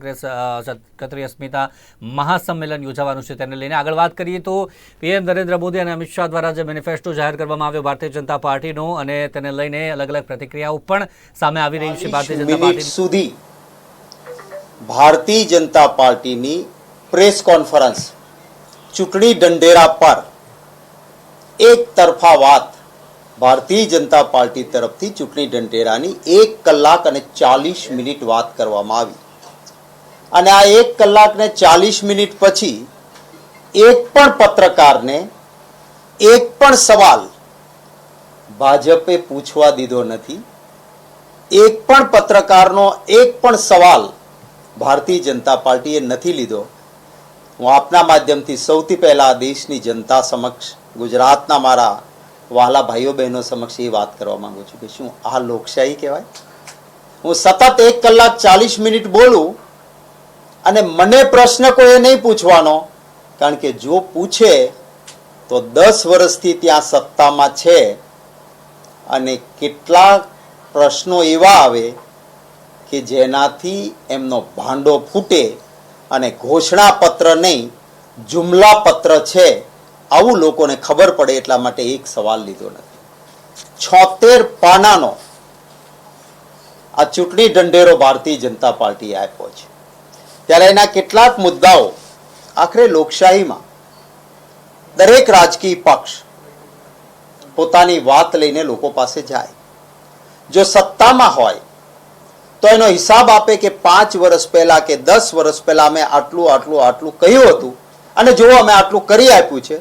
ક્ષત્રિય અસ્મિતા મહાસંમેલન યોજાવાનું છે. તેને લઈને આગળ વાત કરીએ તો પીએમ નરેન્દ્ર મોદી અને અમિત શાહ દ્વારા જે મેનિફેસ્ટો જાહેર કરવામાં આવ્યો ભારતીય જનતા પાર્ટીનો અને તેને લઈને અલગ અલગ પ્રતિક્રિયાઓ પણ સામે આવી રહી છે. ભારતીય જનતા પાર્ટી સુધી ભારતીય જનતા પાર્ટીની પ્રેસ કોન્ફરન્સ ચૂંટણી ઢંઢેરા પર એક તરફા વાત ભારતીય જનતા પાર્ટી તરફથી ચૂંટણી ઢંઢેરાની એક કલાક અને ચાલીસ મિનિટ વાત કરવામાં આવી. અને આ એક કલાક ને ચાલીસ મિનિટ પછી એક પણ પત્રકારને એક પણ સવાલ ભાજપે પૂછવા દીધો નથી. એક પણ પત્રકારનો એક પણ સવાલ ભારતીય જનતા પાર્ટીએ નથી લીધો. હું આપના માધ્યમથી સૌથી પહેલાં દેશની જનતા સમક્ષ, ગુજરાતના મારા વાલા ભાઈઓ બહેનો સમક્ષ એ વાત કરવા માંગુ છું કે શું આ લોકશાહી કહેવાય? હું સતત એક કલાક ચાલીસ મિનિટ બોલું અને મને પ્રશ્ન કોઈ નહીં પૂછવાનો, કારણ કે જો પૂછે, તો દસ વર્ષથી ત્યાં સત્તામાં છે અને કેટલાક પ્રશ્નો એવા આવે કે જેનાથી એમનો ભાંડો ફૂટે અને ઘોષણા પત્ર નહીં જુમલા પત્ર છે, આવું લોકોને ખબર પડે એટલા માટે એક સવાલ લીધો નથી. છોતેર પાનાનો આ ચૂંટણી ઢંઢેરો ભારતીય જનતા પાર્ટીએ આપ્યો છે. ત્યારે એના કેટલાક મુદ્દાઓ આખરે લોકશાહીમાં. દરેક રાજકીય પક્ષ પોતાની વાત લઈને લોકો પાસે જાય. જો સત્તામાં હોય, તો એનો હિસાબ આપે કે પાંચ વર્ષ પહેલા કે દસ વર્ષ પહેલા અમે આટલું આટલું આટલું કહ્યું હતું અને જો અમે આટલું કરી આપ્યું છે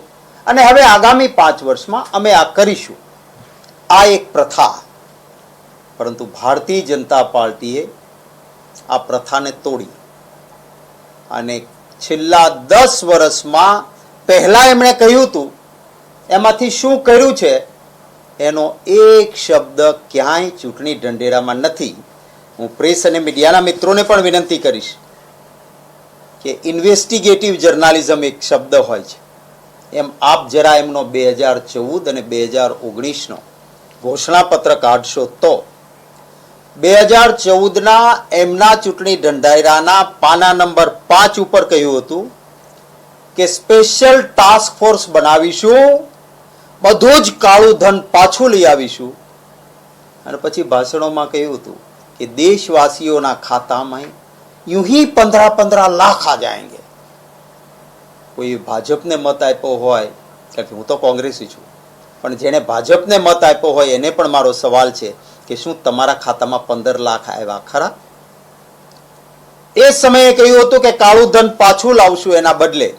અને હવે આગામી પાંચ વર્ષમાં અમે આ કરીશું. આ એક પ્રથા. પરંતુ ભારતીય જનતા પાર્ટીએ આ પ્રથાને તોડી. અને છેલ્લા દસ વર્ષમાં પહેલા એમણે કહ્યું હતું, એમાંથી શું કર્યું છે? એનો એક શબ્દ ક્યાંય ચૂંટણી ઢંઢેરામાં નથી. હું પ્રેસ અને મીડિયાના મિત્રોને પણ વિનંતી કરીશ કે ઇન્વેસ્ટિગેટિવ જર્નાલિઝમ એક શબ્દ હોય છે. એમ આપ જરા એમનો બે હજાર ચૌદ અને બે હજાર ઓગણીસનો ઘોષણાપત્ર કાઢશો તો બે હજાર ચૌદના એમના ચૂંટણી ઢંઢાયરાના પાના નંબર પાંચ ઉપર કહ્યું હતું કે સ્પેશિયલ ટાસ્ક ફોર્સ બનાવીશું, બધું જ કાળું ધન પાછું લઈ આવીશું. અને પછી ભાષણોમાં કહ્યું હતું કે દેશવાસીઓના ખાતામાં ही પંદર પંદ્રહ લાખ આ જાયંગે. કોઈ ભાજપને મત આપ્યો હોય, કારણ કે હું તો કોંગ્રેસી છું, પણ જેણે ભાજપને મત આપ્યો હોય એને પણ મારો સવાલ છે કે શું તમારા ખાતામાં પંદર લાખ આવ્યા? ખરા? એ સમયે કહ્યું હતું કે કાળું ધન પાછું લાવશું એના બદલે.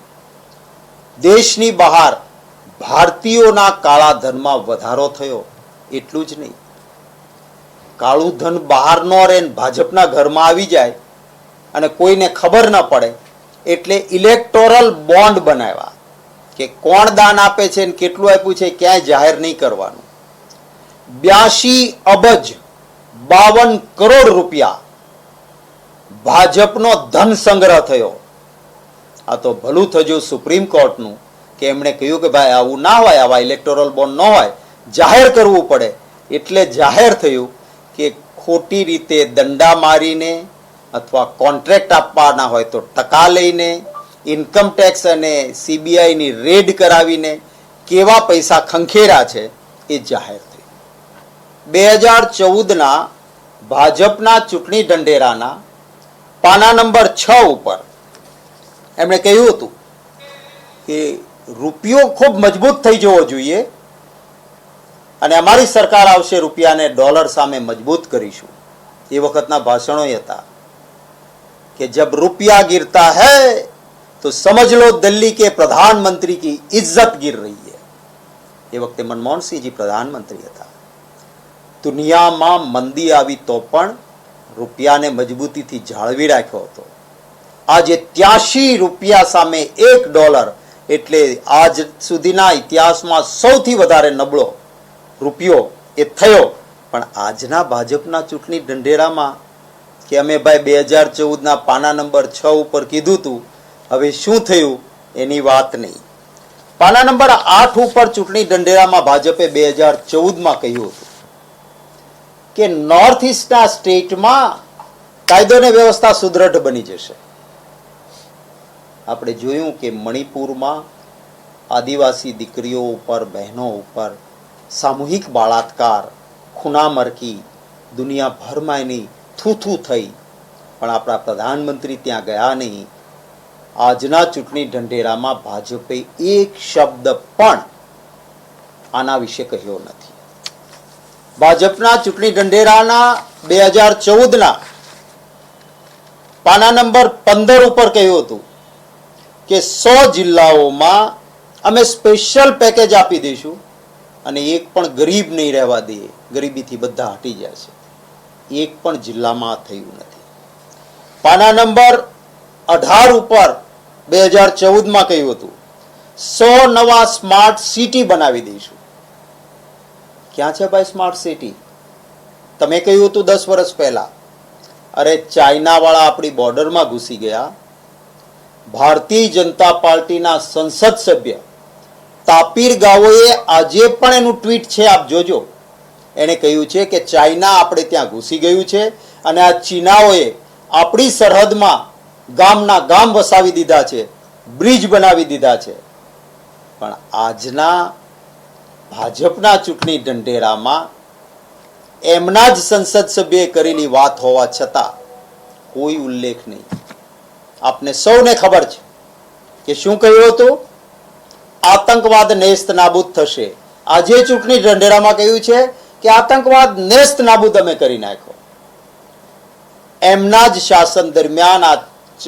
દેશની બહાર ભારતીયોના કાળા ધનમાં વધારો થયો. એટલું જ નહીં. કાળું ધન બહાર ન રહે ભાજપના ઘરમાં આવી જાય અને કોઈને ખબર ન પડે, એટલે ઇલેક્ટોરલ બોન્ડ બનાવ્યા કે કોણ દાન આપે છે ને કેટલું આપ્યું છે ક્યાંય જાહેર નહીં કરવાનું. બ્યાસી અબજ બાવન કરોડ રૂપિયા. ભાજપનો ધન સંગ્રહ થયો. આ તો ભલું થયું સુપ્રીમ કોર્ટનું, કે એમણે કહ્યું કે ભાઈ આવું ના હોય, આવા ઇલેક્ટોરલ બોન્ડ ન હોય, જાહેર કરવું પડે. એટલે જાહેર થયું કે ખોટી રીતે દંડા મારીને અથવા કોન્ટ્રાક્ટ આપવાના હોય તો ટકા લઈને ઇન્કમ ટેક્સ અને સીબીઆઈની રેડ કરાવીને કેવા પૈસા ખંખેરા છે એ જાહેર બે હજાર ચૌદના ભાજપના ચૂંટણી ઢંઢેરાના પાના નંબર છ ઉપર એમણે કહ્યું હતું કે રૂપિયો ખૂબ મજબૂત થઈ જવો જોઈએ અને અમારી સરકાર આવશે રૂપિયાને ડોલર સામે મજબૂત કરીશું. એ વખતના ભાષણો હતા કે જબ રૂપિયા ગીરતા હૈ, તો સમજ લો દિલ્હી કે પ્રધાનમંત્રી કી ઇજ્જત ગીર રહી હૈ. એ વખતે મનમોહનસિંહજી પ્રધાનમંત્રી હતા. દુનિયામાં મંદી આવી તો પણ રૂપિયાને મજબૂતીથી જાળવી રાખ્યો હતો. આજે ત્યાસી રૂપિયા સામે એક ડોલર એટલે આજ સુધીના ઇતિહાસમાં સૌથી વધારે નબળો રૂપિયો એ થયો. પણ આજના ભાજપના ચૂંટણી ઢંઢેરામાં કે અમે ભાઈ બે હજાર ચૌદના પાના નંબર છ ઉપર કીધું હતું હવે શું થયું એની વાત નહીં. પાના નંબર આઠ ઉપર ચૂંટણી ઢંઢેરામાં ભાજપે બે હજાર ચૌદમાં કહ્યું હતું. કે નોર્થ ઇસ્ટના સ્ટેટમાં કાયદો ને વ્યવસ્થા સુદ્રઢ બની જશે. આપણે જોયું કે મણિપુરમાં આદિવાસી દીકરીઓ ઉપર, બહેનો ઉપર સામૂહિક બળાત્કાર, ખૂનામરકી દુનિયાભરમાં એની થૂથું થઈ. પણ આપણા પ્રધાનમંત્રી ત્યાં ગયા નહીં. આજના ચૂંટણી ઢંઢેરામાં ભાજપે એક શબ્દ પણ આના વિશે કહ્યો નથી. ભાજપના ચૂંટણી ઢંઢેરાના બે હજાર ચૌદના પાના નંબર પંદર ઉપર કહ્યું હતું કે સો જિલ્લાઓમાં અમે સ્પેશિયલ પેકેજ આપી દઈશું અને એક પણ ગરીબ નહીં રહેવા દઈએ. ગરીબીથી બધા હટી છે. એક પણ જિલ્લામાં થયું નથી. પાના નંબર અઢાર ઉપર બે હજાર ચૌદમાં કહ્યું હતું, સો નવા સ્માર્ટ સિટી બનાવી દઈશું. ક્યાં છે ભાઈ સ્માર્ટ સિટી તમે કહ્યું હતું દસ વર્ષ પહેલા. અરે ચાઇનાવાળા આપણી બોર્ડરમાં ઘૂસી ગયા. ભારતીય જનતા પાર્ટીના સંસદ સભ્ય તાપીર ગાવોએ આજે પણ એનું ટ્વીટ છે, આપ જોજો. એણે કહ્યું છે કે ચાઇના આપણે ત્યાં ઘૂસી ગયું છે અને આ ચીનાઓએ આપણી સરહદમાં ગામના ગામ વસાવી દીધા છે, બ્રિજ બનાવી દીધા છે. પણ આજના ભાજપના ચૂંટણી ઢંઢેરામાં એમના જ સંસદ સભ્યએ કરેલી વાત હોવા છતાં કોઈ ઉલ્લેખ નહીં. આપને સૌને ખબર છે કે શું કહ્યું હતું? આતંકવાદ નેસ્ત નાબૂદ થશે. આજે ચૂંટણી ઢંઢેરામાં કહ્યું છે કે આતંકવાદ નેસ્ત નાબૂદ અમે કરી નાખ્યો. એમના જ શાસન દરમિયાન આ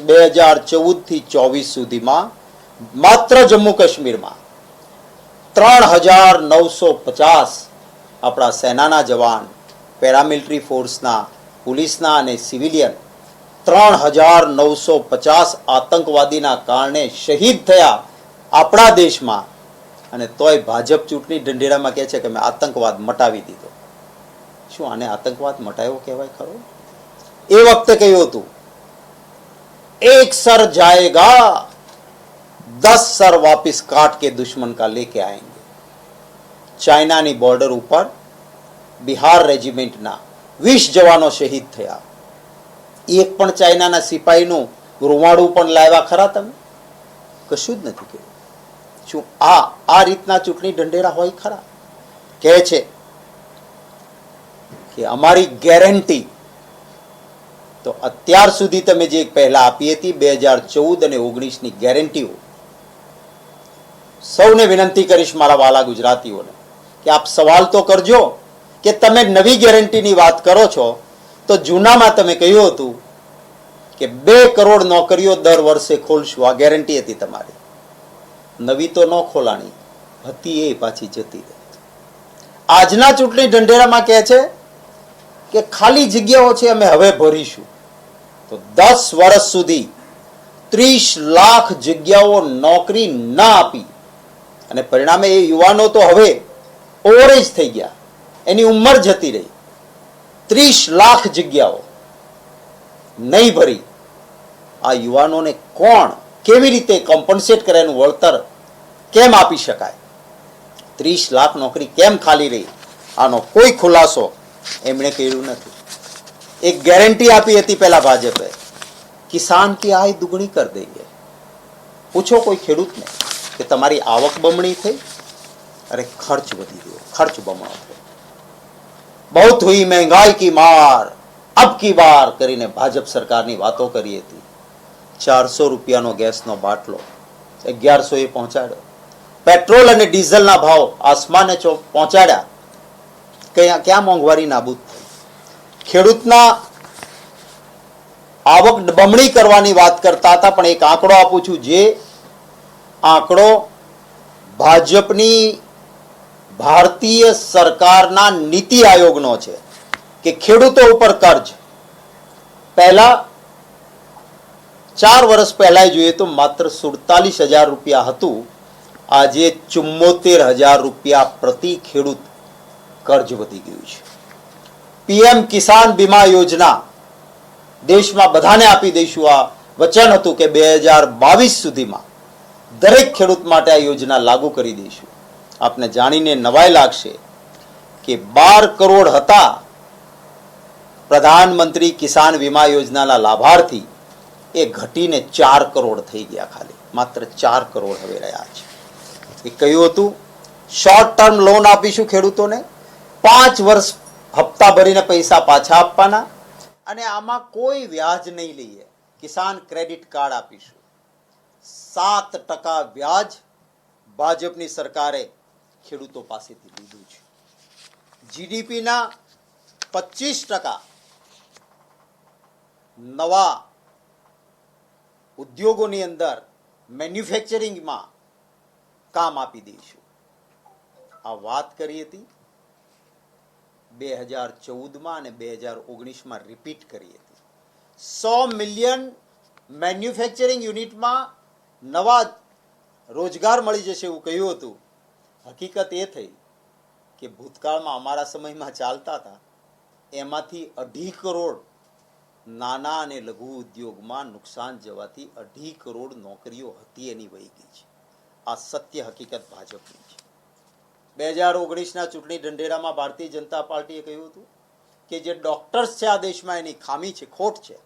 બે હજાર ચૌદથી ચોવીસ સુધીમાં માત્ર જમ્મુ કાશ્મીરમાં ત્રણ હજાર નવસો પચાસ આપણા સેનાના જવાન, પેરામિલિટરી ફોર્સના, પોલીસના અને સિવિલિયન ત્રણ હજાર નવસો પચાસ આતંકવાદીના કારણે શહીદ થયા આપણા દેશમાં. અને તોય ભાજપ ચૂંટણી ઢંઢેરામાં કહે છે કે મેં આતંકવાદ મટાવી દીધો. શું આને આતંકવાદ મટાયો કહેવાય ખરો? એ વખતે કહ્યું હતું, એક સર જાએગા દસ સર વાપિસ કાટ કે દુશ્મન કા લેકે આયંગે. ચાઇનાની બોર્ડર ઉપર બિહાર રેજિમેન્ટના વીસ જવાનો શહીદ થયા. એક પણ ચાઇનાના સિપાહીનું રૂવાડું પણ લાવ્યા ખરા તમે? કશું જ નથી કહ્યું શું આ આ રીતના ચૂંટણી ઢંઢેરા હોય ખરા? કહે છે કે અમારી ગેરંટી તો અત્યાર સુધી તમે જે પહેલા આપી હતી, બે હજાર ચૌદ અને ઓગણીસની ગેરંટીઓ સૌને વિનંતી કરીશ મારા વાલા ગુજરાતીઓને કે આપ સવાલ તો કરજો કે તમે નવી ગેરંટીની વાત કરો છો, તો જૂનામાં તમે કહ્યું હતું કે બે કરોડ નોકરીઓ દર વર્ષે ખોલશું. આ ગેરંટી હતી તમારી. નવી તો ન ખોલાણી, હતી એ પાછી જતી આજના ચૂંટણી ઢંઢેરામાં કહે છે કે ખાલી જગ્યાઓ છે, અમે હવે ભરીશું. તો દસ વર્ષ સુધી ત્રીસ લાખ જગ્યાઓ નોકરી ના આપી. અને પરિણામે એ યુવાનો તો હવે ઓવરેજ થઈ ગયા. એની ઉંમર જતી રહી. ત્રીસ લાખ જગ્યાઓ નહીં ભરી. આ યુવાનોને કોણ કેવી રીતે કોમ્પન્સેટ કરે એનું વળતર કેમ આપી શકાય? ત્રીસ લાખ નોકરી કેમ ખાલી રહી? આનો કોઈ ખુલાસો એમણે કર્યું નથી. એક ગેરંટી આપી હતી પહેલા ભાજપે. કિસાન કી આય દુગણી કર દઈએ પૂછો કોઈ ખેડૂતને. કે તમારી આવક બમણી થઈ અરે ખર્ચ વધી ગયો. ખર્ચ બમણો થયો. બહુત હુઈ મહેંગાઈ કી માર. અબ કી બાર કરીને ભાજપ સરકારની વાતો કરી હતી. ચારસો રૂપિયાનો ગેસનો બાટલો અગિયારસો એ પહોંચાડ્યો. પેટ્રોલ અને ડીઝલના ભાવ આસમાને પહોંચાડ્યા. ક્યાં ક્યાં મોંઘવારી નાબૂદ થઈ? ખેડૂતના આવક બમણી કરવાની વાત કરતા હતા, પણ એક આંકડો આપું છું, જે આંકડો ભાજપની ભારતીય સરકારના નીતિ આયોગનો છે કે ખેડૂતો ઉપર કર્જ. પહેલા ચાર વર્ષ પહેલા જોઈએ તો માત્ર સુડતાલીસ હજાર રૂપિયા હતું. આજે ચુમ્મોતેર હજાર રૂપિયા પ્રતિ ખેડૂત કર્જ વધી ગયું છે. પીએમ કિસાન બીમા યોજના દેશમાં બધાને આપી દઈશું આ વચન હતું કે બે હજાર બાવીસ સુધીમાં દરેક ખેડૂત માટે આ યોજના લાગુ કરી દઈશું. આપને જાણીને નવાઈ લાગશે કે બાર કરોડ હતા પ્રધાનમંત્રી કિસાન વીમા યોજનાના લાભાર્થી એ ઘટીને ચાર કરોડ થઈ ગયા ખાલી. માત્ર ચાર કરોડ હવે રહ્યા છે. એ કહ્યું હતું શોર્ટ ટર્મ લોન આપીશું ખેડૂતોને. પાંચ વર્ષ હપ્તા ભરીને પૈસા પાછા આપવાના. અને આમાં કોઈ વ્યાજ નહીં લઈએ. કિસાન ક્રેડિટ કાર્ડ આપીશું. સાત ટકા વ્યાજ ભાજપની સરકારે ખેડૂતો પાસેથી લીધું છે. જીડીપીના પચીસ ટકા નવા ઉદ્યોગોની અંદર મેન્યુફેક્ચરિંગમાં કામ આપી દઈશું આ વાત કરી હતી બે હજાર ચૌદમાં અને બે હજાર ઓગણીસમાં રિપીટ કરી હતી. સો મિલિયન મેન્યુફેક્ચરિંગ યુનિટમાં નવા રોજગાર મળી જશે એવું કહ્યું હતું. હકીકત એ થઈ કે ભૂતકાળમાં અમારા સમયમાં ચાલતા હતા. એમાંથી અઢી કરોડ નાના અને લઘુ ઉદ્યોગમાં નુકસાન જવાથી અઢી કરોડ નોકરીઓ હતી એની વહી ગઈ છે. આ સત્ય હકીકત ભાજપની છે. બે હજાર ઓગણીસના ચૂંટણી ઢંઢેરામાં ભારતીય જનતા પાર્ટીએ કહ્યું હતું કે જે ડૉક્ટર્સ છે આ દેશમાં એની ખામી છે, ખોટ છે.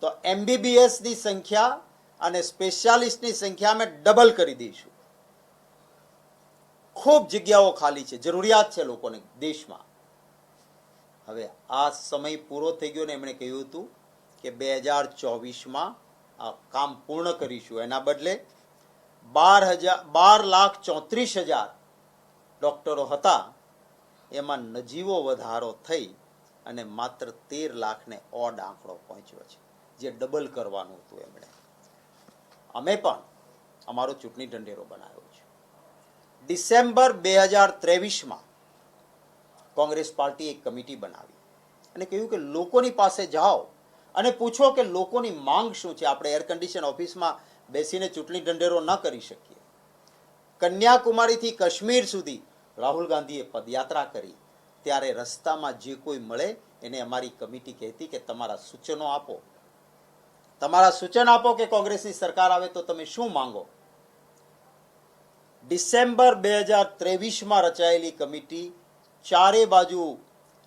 તો એમબીબીએસની સંખ્યા અને સ્પેશિયાલિસ્ટની સંખ્યા અમે ડબલ કરી દઈશું. ખૂબ જગ્યાઓ ખાલી છે, જરૂરિયાત છે લોકોને દેશમાં. હવે આ સમય પૂરો થઈ ગયો ને એમણે કહ્યું હતું કે બે હજાર ચોવીસમાં આ કામ પૂર્ણ કરીશું. એના બદલે બાર હજાર બાર લાખ ચોત્રીસ હજાર ડોક્ટરો હતા. એમાં નજીવો વધારો થઈ અને માત્ર તેર લાખને ઓડ આંકડો પહોંચ્યો છે, જે ડબલ કરવાનું હતું એમણે. અમે પણ અમારો ચૂંટણી ઢંઢેરો બનાવ્યો છે. ડિસેમ્બર બે હજાર ત્રેવીસમાં કોંગ્રેસ પાર્ટી એક કમિટી બનાવી અને કહ્યું કે લોકોની પાસે જાઓ અને પૂછો કે લોકોની માંગ શું છે. આપણે એર કન્ડિશન ઓફિસમાં બેસીને ચૂંટણી ઢંઢેરો ન કરી શકીએ. કન્યાકુમારીથી કાશ્મીર સુધી રાહુલ ગાંધીએ પદયાત્રા કરી. ત્યારે રસ્તામાં જે કોઈ મળે એને અમારી કમિટી કહેતી કે તમારા સૂચનો આપો. તમારા સૂચન આપો કે કોંગ્રેસની સરકાર આવે તો તમે શું માંગો? ડિસેમ્બર બે હજાર ત્રેવીસમાં રચાયેલી કમિટી ચારે બાજુ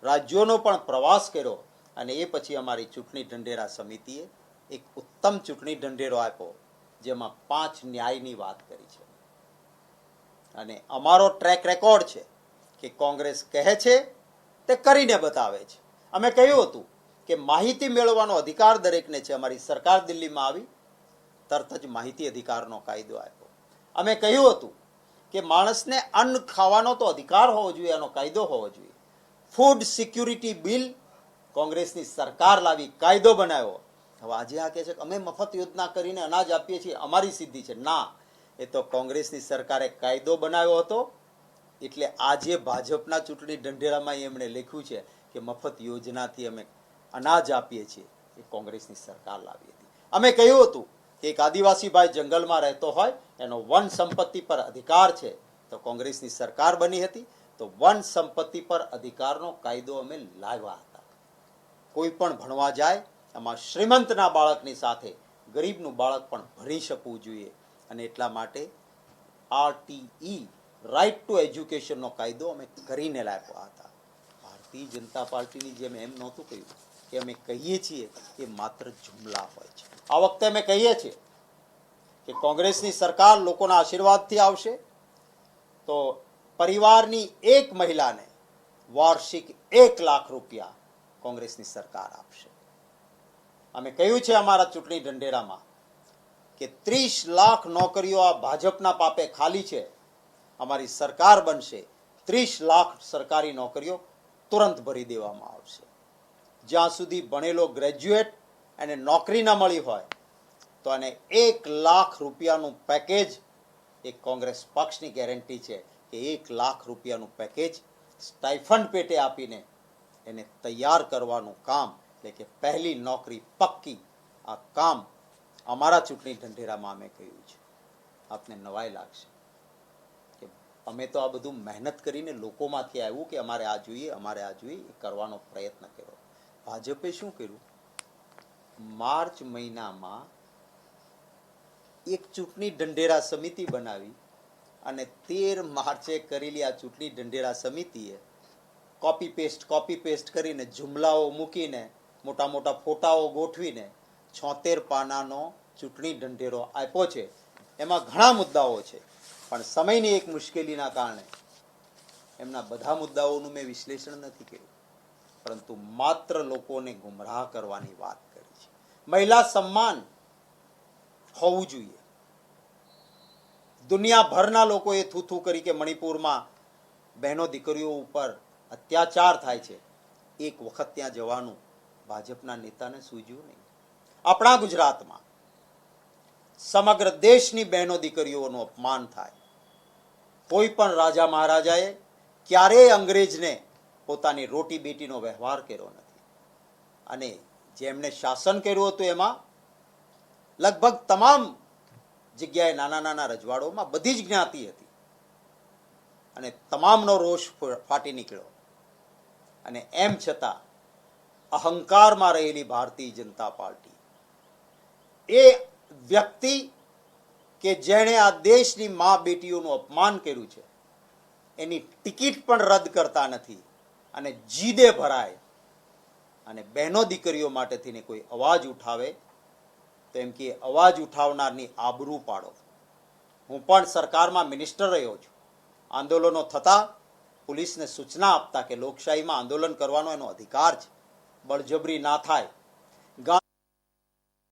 રાજ્યોનો પણ પ્રવાસ કર્યો અને એ પછી અમારી ચૂંટણી ઢંઢેરા સમિતિએ એક ઉત્તમ ચૂંટણી ઢંઢેરો આપ્યો, જેમાં પાંચ ન્યાયની વાત કરી છે. અને અમારો ટ્રેક રેકોર્ડ છે કે કોંગ્રેસ કહે છે તે કરીને બતાવે છે. અમે કહ્યું હતું કે માહિતી મેળવવાનો અધિકાર દરેકને છે. અમારી સરકાર દિલ્હીમાં આવી, તરત જ માહિતી અધિકારનો કાયદો આપ્યો. અમે કહ્યું હતું કે માણસને અન્ન ખાવાનો તો અધિકાર હોવો જોઈએ, એનો કાયદો હોવો જોઈએ. ફૂડ સિક્યુરિટી બિલ કોંગ્રેસની સરકાર લાવી કાયદો બનાવ્યો. હવે આજે આ કહે છે કે અમે મફત યોજના કરીને અનાજ આપીએ છીએ. અમારી સિદ્ધિ છે. ના, એ તો કોંગ્રેસની સરકારે કાયદો બનાવ્યો હતો. એટલે આજે ભાજપના ચૂંટણી ઢંઢેરામાં એમણે લખ્યું છે કે મફત યોજનાથી અમે અનાજ આપીએ છીએ, એ કોંગ્રેસની સરકાર લાવી હતી. અમે કહ્યું હતું કે એક આદિવાસી ભાઈ જંગલમાં રહેતો હોય, એનો વન સંપત્તિ પર અધિકાર છે, તો કોંગ્રેસની સરકાર બની હતી, તો વન સંપત્તિ પર અધિકારનો કાયદો અમે લાવ્યા હતા. કોઈ પણ ભણવા જાય, એમાં શ્રીમંતના બાળકની સાથે ગરીબનું બાળક પણ ભણી શકવું જોઈએ, અને એટલા માટે આરટીઈ રાઇટ ટુ એજ્યુકેશનનો કાયદો અમે કરીને લાવ્યા હતા. ભારતીય જનતા પાર્ટીની જેમ એમ નહોતું કહ્યું કે અમે કહીએ છીએ એ માત્ર જુમલા હોય છે. આ વખતે અમે કહીએ છીએ કે કોંગ્રેસની સરકાર લોકોના આશીર્વાદથી આવશે તો પરિવારની એક મહિલાને વાર્ષિક એક લાખ રૂપિયા કોંગ્રેસની સરકાર આપશે. અમે કહ્યું છે અમારા ચૂંટણી ઢંઢેરામાં કે ત્રીસ લાખ નોકરીઓ આ ભાજપના પાપે ખાલી છે. અમારી સરકાર બનશે. ત્રીસ લાખ સરકારી નોકરીઓ તુરંત ભરી દેવામાં આવશે. જ્યાં સુધી ભણેલો ગ્રેજ્યુએટ એને નોકરી ન મળી હોય, તો એને એક લાખ રૂપિયાનું પેકેજ એ કોંગ્રેસ પક્ષની ગેરંટી છે કે એક લાખ રૂપિયાનું પેકેજ સ્ટાઇફંડ પેટે આપીને એને તૈયાર કરવાનું કામ, એટલે કે પહેલી નોકરી પક્કી, આ કામ અમારા ચૂંટણી ઢંઢેરામાં અમે કહ્યું છે. આપને નવાઈ લાગશે કે અમે તો આ બધું મહેનત કરીને લોકોમાંથી આવ્યું કે અમારે આ જોઈએ, અમારે આ જોઈએ, એ કરવાનો પ્રયત્ન કર્યો. ભાજપે શું કર્યું? માર્ચ મહિનામાં એક ચૂંટણી ઢંઢેરા સમિતિ બનાવી અને તેર માર્ચે કરેલી આ ચૂંટણી ઢંઢેરા સમિતિએ કોપી પેસ્ટ કોપી પેસ્ટ કરીને જુમલાઓ મૂકીને મોટા મોટા ફોટાઓ ગોઠવીને છોતેર પાનાનો ચૂંટણી ઢંઢેરો આપ્યો છે. એમાં ઘણા મુદ્દાઓ છે, પણ સમયની એક મુશ્કેલીના કારણે એમના બધા મુદ્દાઓનું મેં વિશ્લેષણ નથી કર્યું. પરંતુ માત્ર લોકોને ગુમરાહ કરવાની વાત કરી છે. મહિલા સન્માન હોવું જોઈએ. દુનિયાભરના લોકોએ થૂથું કરી કે મણિપુરમાં બહેનો દીકરીઓ ઉપર અત્યાચાર થાય છે. એક વખત ત્યાં જવાનું ભાજપના નેતાને સૂજ્યું નહીં. આપણા ગુજરાતમાં સમગ્ર દેશની બહેનો દીકરીઓનું અપમાન થાય. કોઈ પણ રાજા મહારાજાએ ક્યારેય અંગ્રેજને પોતાની રોટી બેટીનો વ્યવહાર કર્યો નથી. અને જેમણે શાસન કર્યું હતું એમાં, લગભગ તમામ જગ્યાએ નાના નાના રજવાડોમાં બધી જ જ્ઞાતિ હતી. અને તમામનો રોષ ફાટી નીકળ્યો. અને એમ છતાં, અહંકારમાં રહેલી ભારતીય જનતા પાર્ટી. એ વ્યક્તિ કે જેણે આ દેશની મા બેટીઓનું અપમાન કર્યું છે, એની ટિકિટ પણ રદ કરતા નથી. અને જીદે ભરાય. અને બહેનો દીકરીઓ માટે થઈને કોઈ અવાજ ઉઠાવે, તો એમ કે અવાજ ઉઠાવનારની આબરૂ પાડો. હું પણ સરકારમાં મિનિસ્ટર રહ્યો છું. આંદોલનો થતા પોલીસને સૂચના આપતા કે લોકશાહીમાં આંદોલન કરવાનો એનો અધિકાર છે. બળજબરી ના થાય.